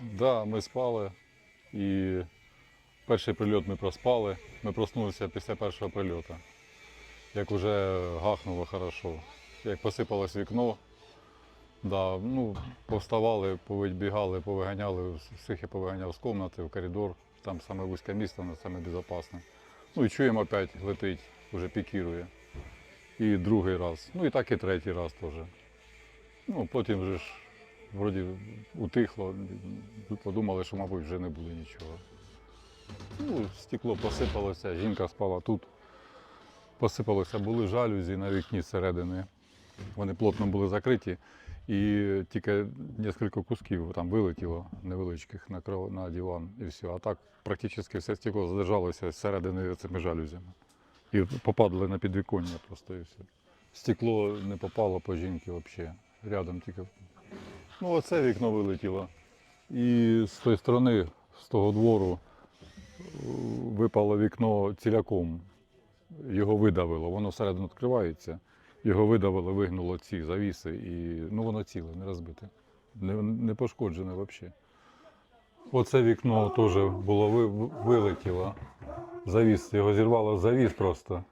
Да, ми спали. І перший прильот ми проспали. Ми проснулися після першого прильоту. Як вже гахнуло хорошо. Як посипалось вікно, да, ну, повставали, повідбігали, повиганяли, всіх я повиганяв з кімнати в коридор. Там саме вузьке воно саме безпечне. Ну і чуємо опять летить, вже пікірує. І другий раз. Ну і так і третій раз теж. Ну, потім вже ж вроді утихло, подумали, що, мабуть, вже не буде нічого. Ну, стекло посипалося, жінка спала тут. Посипалося, були жалюзі на вікні зсередини. Вони плотно були закриті, і тільки кілька кусків там вилетіло невеличких на, кров- на диван і все. А так практично все стекло задержалося зсередини цими жалюзями. І попадали на підвіконня просто і все. Стекло не попало по жінки взагалі. Рядом тільки. Ну, оце вікно вилетіло. І з тої сторони, з того двору, е, випало вікно ціляком. Його видавило. Воно всередину відкривається. Його видавило, вигнуло ці завіси, і ну воно ціле, не розбите. Не, не пошкоджене взагалі. Оце вікно теж було ви- вилетіло. Завіс, його зірвало завіс просто.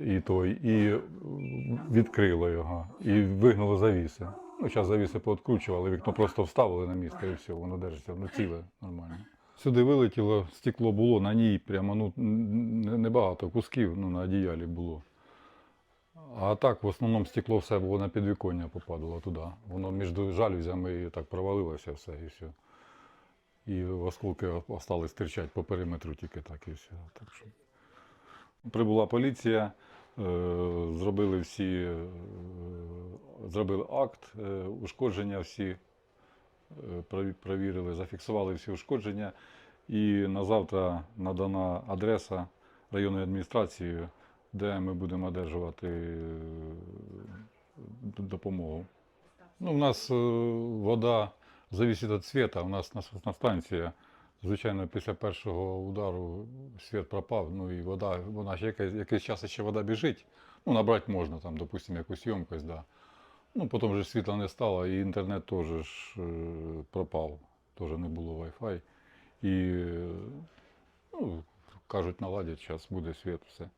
І той, і відкрило його, і вигнуло завіси. Ну, зараз завіси пооткручували, вікно просто вставили на місце і все, воно держиться, ну ціле нормально. Сюди вилетіло, стекло було на ній, прямо ну, небагато кусків ну, на одіялі було. А так в основному стекло все було на підвіконня попадало туди. Воно між жалюзями і так провалилося все і все. І осколки остались стирчать по периметру тільки так і все. Так що. Прибула поліція, е, зробили всі, е, зробили акт е, ушкодження всі, е, провірили, зафіксували всі ушкодження. І на завтра надана адреса районної адміністрації, де ми будемо одержувати е, допомогу. Ну, у нас вода залежить від світу, у нас насосна станція. Звичайно, після першого удару світ пропав, ну і вода, вона ще якийсь час ще вода біжить. Ну, набрати можна, там, допустимо, якусь ємкость, да. Ну, потім же світла не стало, і інтернет теж е, пропав, теж не було Wi-Fi. І, е, ну, кажуть, наладять, зараз буде світ, все.